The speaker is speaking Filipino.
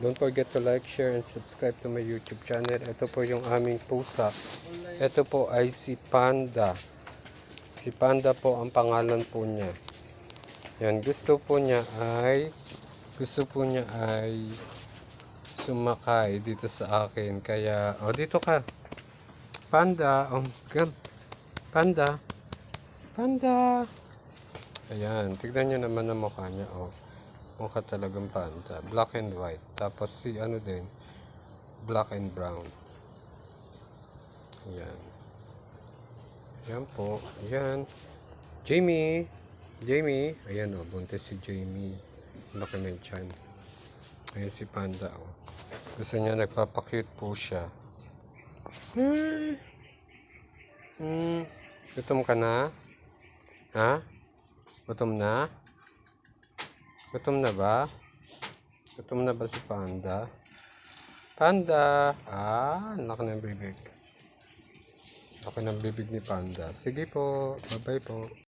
Don't forget to like, share, and subscribe to my YouTube channel. Ito po yung aming pusa. Ito po ay si Panda. Si Panda po ang pangalan po niya. Yan, gusto po niya ay gusto po niya ay sumakay dito sa akin. Kaya, oh dito ka. Panda, oh, gam. Panda. Panda. Ayan, tignan nyo naman ang mukha niya, oh. Mukha talagang panda. Black and white. Tapos si ano din, black and brown. Ayan. Ayan po. Ayan. Jamie. Jamie. Ayan o, buntis si Jamie. Laki ng tiyan. Ayan si Panda o. Gusto niya nagpapakute po siya. Hmm. Hmm. Gutom ka na? Ha? Gutom na? Gutom na ba? Gutom na ba si Panda? Panda! Ah, ang laki ng bibig. Laki ng bibig ni Panda. Sige po. Bye-bye po.